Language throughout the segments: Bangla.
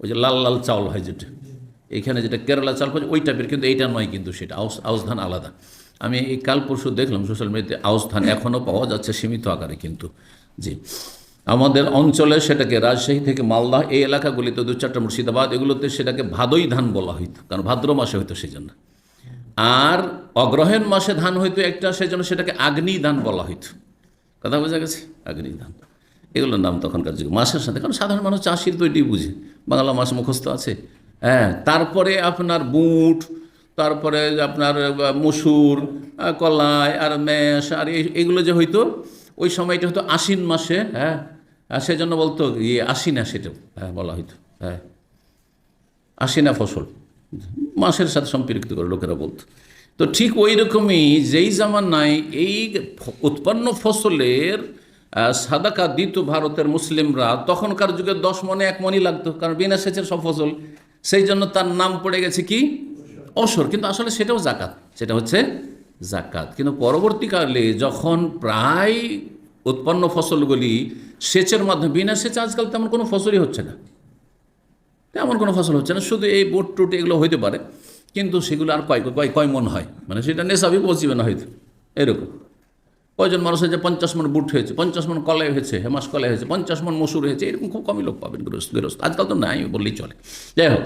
ওই যে লাল লাল চাউল হয় যেটা। এখানে যেটা কেরালা চাল পাওয়া ওই টাইপের কিন্তু এইটা নয় কিন্তু সেটা, আউস আউস ধান আলাদা। আমি এই কাল পরশু দেখলাম সোশ্যাল মিডিয়াতে আউস ধান এখনও পাওয়া যাচ্ছে সীমিত আকারে কিন্তু। জি। আমাদের অঞ্চলে সেটাকে রাজশাহী থেকে মালদা, এই এলাকাগুলিতে দু চারটা মুর্শিদাবাদ, এগুলোতে সেটাকে ভাদই ধান বলা হইতো, কারণ ভাদ্র মাসে হইতো সেই জন্য আর অগ্রহায়ণ মাসে ধান হইতো একটা সেই জন্য সেটাকে আগ্নি ধান বলা হইতো। কথা বোঝা গেছে? আগ্নি ধান। এগুলোর নাম তখনকার যুগে। মাসের সাথে, কারণ সাধারণ মানুষ চাষির তো এটি বুঝে। বাংলা মাস মুখস্থ আছে? হ্যাঁ তারপরে আপনার বুট, তারপরে আপনার মসুর কলাই, আর মেষ আর এগুলো যে হইতো, ওই সময়টা হতো আশ্বিন মাসে হ্যাঁ? আর সেজন্য বলতো ইয়ে আশ্বিনা সেটা হ্যাঁ বলা হইতো হ্যাঁ। আশ্বিনা ফসল। মাসের সাথে সম্পৃক্ত করে লোকেরা বলতো। তো ঠিক ওই রকমই যেই জামানায় এই উৎপন্ন ফসলের সাদাকা দিত ভারতের মুসলিমরা। তখনকার যুগে দশ মনে এক মনই লাগতো, কারণ বিনা সেচের সব ফসল। সেই জন্য তার নাম পড়ে গেছে কি? অসর। কিন্তু আসলে সেটাও জাকাত, সেটা হচ্ছে জাকাত। কিন্তু পরবর্তীকালে যখন প্রায় উৎপন্ন ফসলগুলি সেচের মাধ্যমে, বিনা সেচে আজকাল তেমন কোনো ফসলই হচ্ছে না। তেমন কোনো ফসল হচ্ছে না, শুধু এই বোট টুট এগুলো হইতে পারে। কিন্তু সেগুলো আর কয় কয় কয় মন হয়? মানে সেটা নেশাবি পৌঁছিবে না হয়তো। এরকম। কয়জন মানুষের যে পঞ্চাশ মন বুট হয়েছে, পঞ্চাশ মন কলাই হয়েছে, হেমাস কলাই হয়েছে, পঞ্চাশ মন মসুর হয়েছে, এরকম খুব কমই লোক পাবেন গৃহস্থ আজকাল তো নাই বললেই চলে। যাই হোক,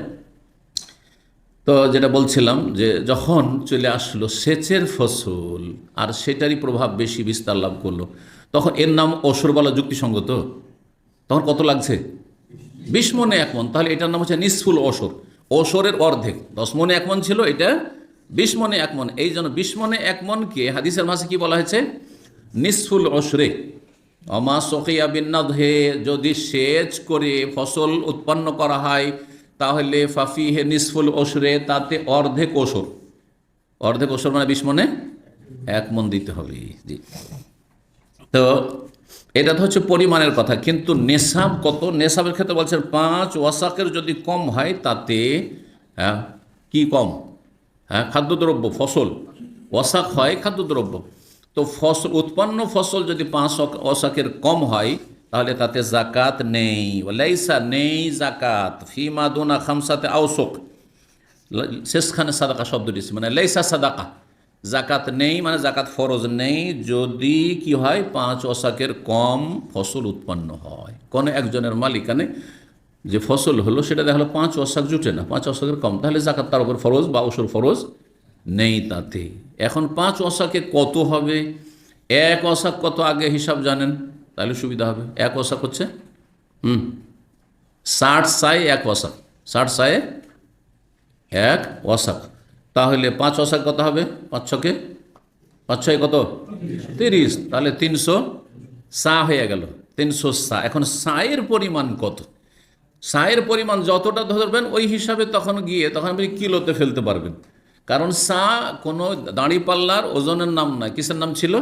তো যেটা বলছিলাম যে যখন চলে আসলো সেচের ফসল, আর সেটারই প্রভাব বেশি বিস্তার লাভ করল, তখন এর নাম অসুর বলা যুক্তিসঙ্গত তখন কত লাগছে? বিশ মনে এক মন। তাহলে এটার নাম হচ্ছে নিষ্ফুল অসর। অসরের অর্ধেক। দশ মনে এক মন ছিল, এটা বিশ মনে এক মন। এই জন্য বিশ মনে এক মনকে হাদিসের মাসে কি বলা হয়েছে? নিষ্ফুল অসরে অমা সকিয়া বিন্নাধে, যদি সেচ করে ফসল উৎপন্ন করা হয়, তাহলে ফাফি হে নিষ্ফুল অসরে তাতে অর্ধেক ওসর অর্ধেক ওসর মানে বিশ মনে এক মন দিতে হবে, জি। তো এটা তো হচ্ছে পরিমাণের কথা, কিন্তু নেশাব কত? নেশাবের ক্ষেত্রে বলছেন পাঁচ ওয়াসাকের যদি কম হয়, তাতে হ্যাঁ কি কম? হ্যাঁ খাদ্যদ্রব্য, ফসল। ওয়াসাক হয়, খাদ্যদ্রব্য। তো ফসল, উৎপন্ন ফসল যদি পাঁচ ওয়াসাকের কম হয়, তাহলে তাতে জাকাত নেই। লাইসা নেই জাকাত। ফিমা দুনা খামসাতে আউসক শেষখানে সাদাকা শব্দ দিচ্ছে মানে লেসা সাদাকা। জাকাত নেই মানে জাকাত ফরজ নেই, যদি কি হয়, পাঁচ অশাকের কম ফসল উৎপন্ন হয়। কোনো একজনের মালিকানে যে ফসল হলো, সেটা দেখা হলো পাঁচ অশাক জুটে না। পাঁচ অশাকের কম, তাহলে জাকাত তার উপর ফরজ বা ওসর ফরজ। নেই তাতে। এখন পাঁচ অশাকে কত হবে? এক অশাক কত আগে হিসাব জানেন? তাহলে সুবিধা হবে। এক অশাক হচ্ছে, হুম, ষাট সায় এক অশাক। ষাট সায়ে এক ওয়াসাক তাহলে পাঁচ ওয়াসাক কত হবে? পাঁচ ছকে? পাঁচ ছয় কত? তিরিশ। তাহলে তিনশো সা হয়ে গেল। তিনশো সা। এখন সায়ের পরিমাণ কত? সায়ের পরিমাণ যতটা ধরবেন, ওই হিসাবে তখন গিয়ে তখন আপনি কিলোতে ফেলতে পারবেন। কারণ সা কোনো দাঁড়িপাল্লার ওজনের নাম নয় কিসের নাম ছিল?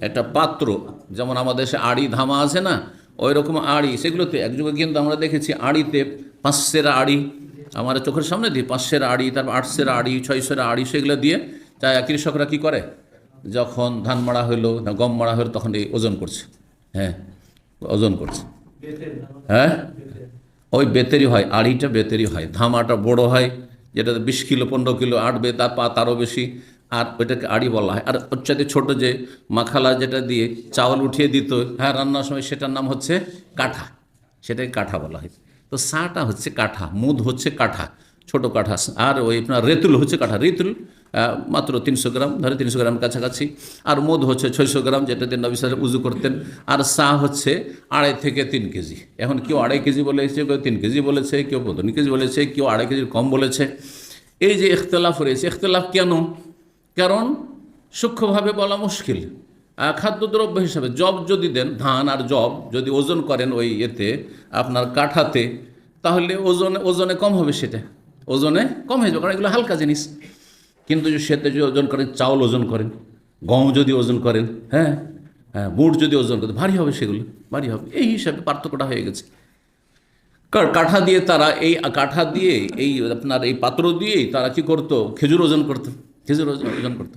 একটা পাত্র। যেমন আমাদের দেশে আড়ি ধামা আছে না ওই রকম আড়ি। সেগুলোতে এক যুগে কিন্তু আমরা দেখেছি আড়িতে পাঁচশের আড়ি। আমার চোখের সামনে দিয়ে পাঁচশের আড়ি, তারপর আটশের আড়ি, ছয়শের আড়ি, সেগুলো দিয়ে তাই কৃষকরা কি করে? যখন ধান মারা হইল না গম মাড়া হলো, তখন এই ওজন করছে। হ্যাঁ ওজন করছে। হ্যাঁ? ওই বেতেরি হয়, আড়িটা বেতেরি হয়, ধামাটা বড় হয়। যেটা বিশ কিলো, পনেরো কিলো আটবে, তার পা তারও বেশি। আর ওইটাকে আড়ি বলা হয়। আর হচ্ছে ছোটো যে মাখালা যেটা দিয়ে চাউল উঠিয়ে দিত হ্যাঁ রান্নার সময় সেটার নাম হচ্ছে কাঠা। সেটাকে কাঠা বলা হয়। তো সাটা হচ্ছে কাঠা, মুদ হচ্ছে কাঠা। ছোট কাঠা আর ওই আপনার রেতুল হচ্ছে কাঠা। রেতুল মাত্র তিনশো গ্রাম, ধরে তিনশো গ্রাম কাছাকাছি। আর মধু হচ্ছে ছয়শো গ্রাম, যেটা দিয়ে নবী সাহেব উজু করতেন। আর সা হচ্ছে আড়াই থেকে তিন কেজি। এখন কেউ আড়াই কেজি বলেছে কেউ তিন কেজি বলেছে, কেউ তিন কেজি বলেছে, কেউ আড়াই কেজির কম বলেছে। এই যে ইখতলাফ রয়েছে, ইখতলাফ কেন? কারণ সূক্ষ্মভাবে বলা মুশকিল। খাদ্যদ্রব্য হিসাবে জব যদি দেন, ধান আর জব যদি ওজন করেন ওই এতে, আপনার কাঠাতে, তাহলে ওজনে ওজনে কম হবে সেটা। ওজনে কম হয়ে যাবে, কারণ এগুলো হালকা জিনিস। কিন্তু সেতে যদি ওজন করেন, চাউল ওজন করেন, গম যদি ওজন করেন হ্যাঁ হ্যাঁ বুট যদি ওজন করেন, ভারী হবে সেগুলো, ভারী হবে। এই হিসাবে পার্থক্যটা হয়ে গেছে। কাঠা দিয়ে তারা এই, কাঠা দিয়ে এই আপনার এই পাত্র দিয়েই তারা কি করতো? খেজুর ওজন করতো। খেজুর ওজন ওজন করতো।